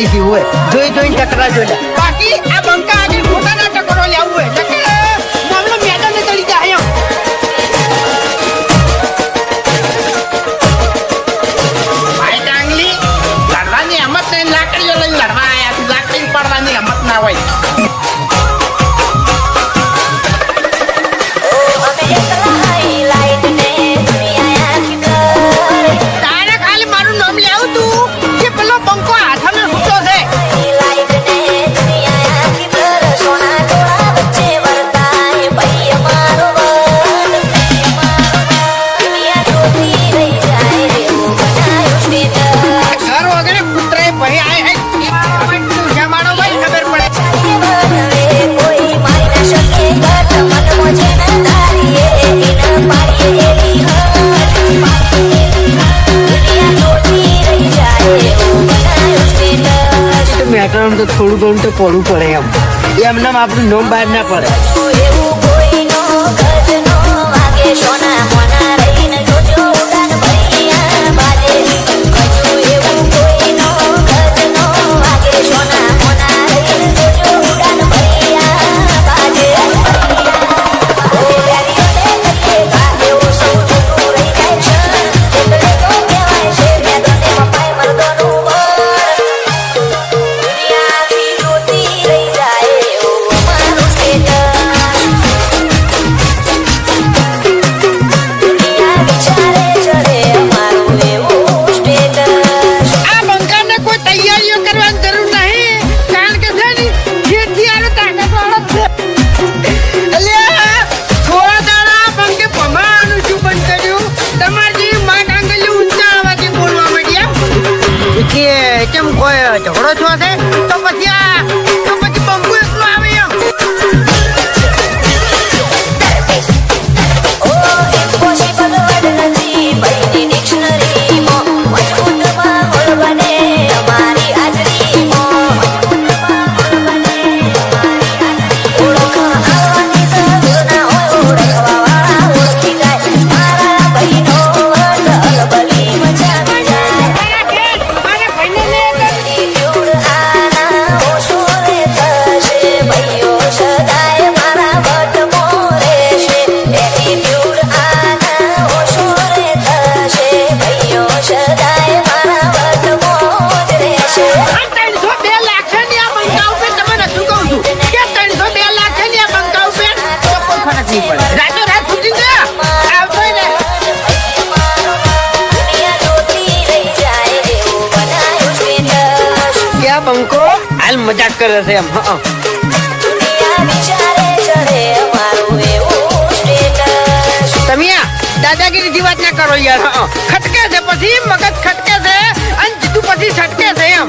થઈ ગયું હોય. જોઈ જોઈ ટકરા જોઈ બાકી આ બંકા આજે પોતાના ટકરો લેવું હોય. મામલો મેદાને ચડી જાય ભાઈ ડાંગલી, લડવાની હિંમત નહીં. લાકડીઓ લઈને લડવા આવ્યા લાકડી પડવાની હિંમત ના હોય. વ્યાકરણ તો થોડું ઘણું તો પડવું પડે એમ. એમને આપણું નોમ બહાર ના પડે. કે કેમ કોઈ ઝઘડો છો છે? જા બંકો હાલ મજાક કરે છે એમ, હા તમે દાદાગીરી જેવી વાત ના કરો યાર ખટકે છે પછી, મગજ ખટકે છે અને જીતું પછી છટકે છે એમ.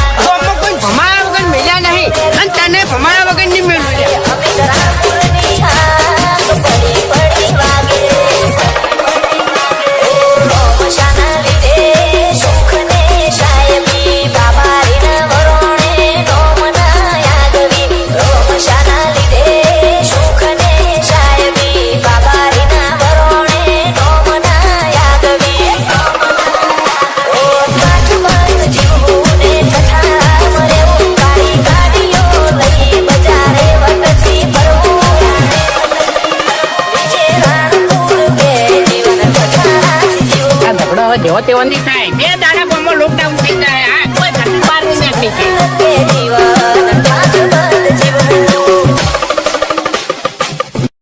તેવો તેવો નહીં થાય. બે દાડા